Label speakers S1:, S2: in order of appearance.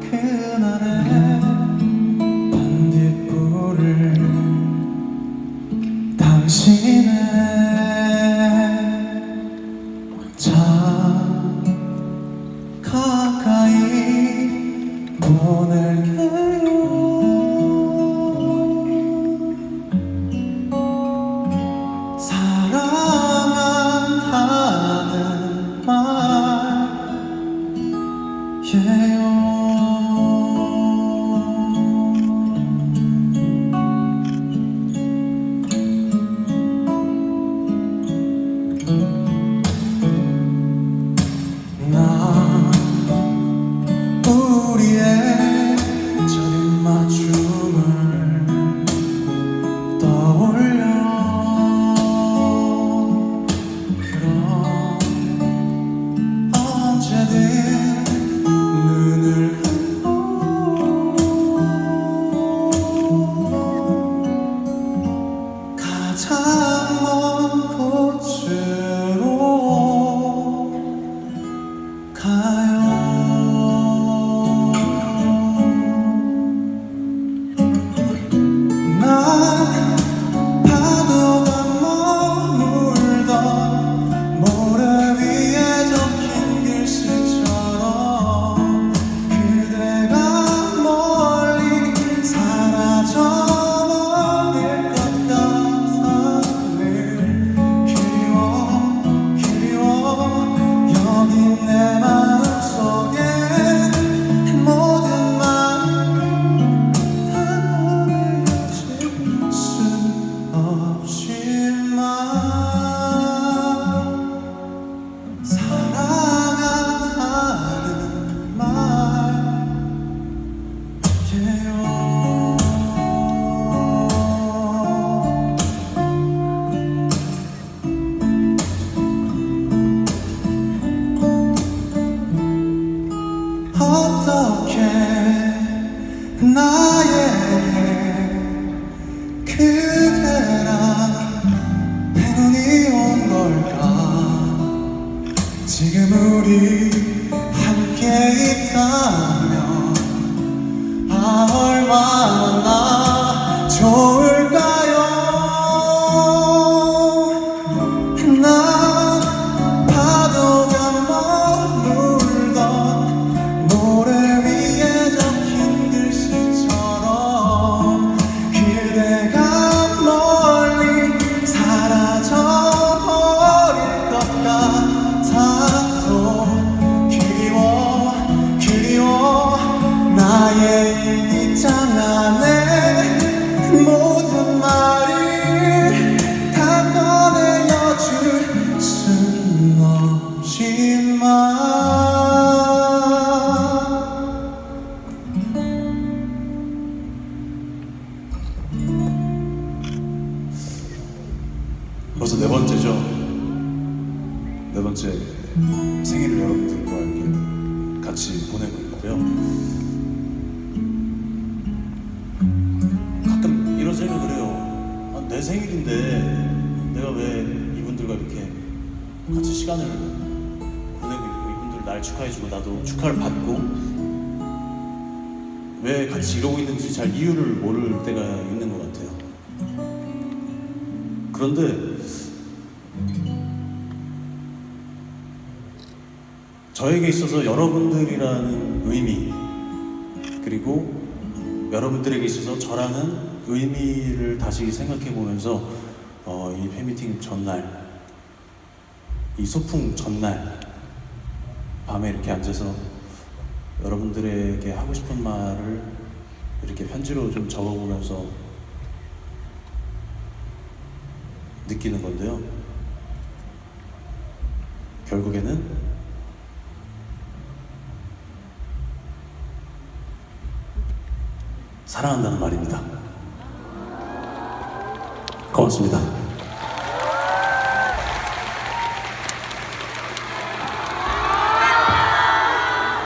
S1: 그날의 반딧불을 당신의 참 가까이 보낼게요 지금 우리 함께 있다면 아 Allah 네 번째죠. 네 번째 생일을 여러분들과 이렇게 같이 보내고 있고요. 가끔 이런 생각을 해요. 아, 내 생일인데 내가 왜 이분들과 이렇게 같이 시간을 보내고 있고 이분들 날 축하해주고 나도 축하를 받고 왜 같이 이러고 있는지 잘 이유를 모를 때가 있는 것 같아요. 그런데 저에게 있어서 여러분들이라는 의미 그리고 여러분들에게 있어서 저라는 의미를 다시 생각해 보면서 어, 이 팬미팅 전날 이 소풍 전날 밤에 이렇게 앉아서 여러분들에게 하고 싶은 말을 이렇게 편지로 좀 적어보면서 느끼는 건데요. 결국에는 사랑한다는 말입니다. 고맙습니다.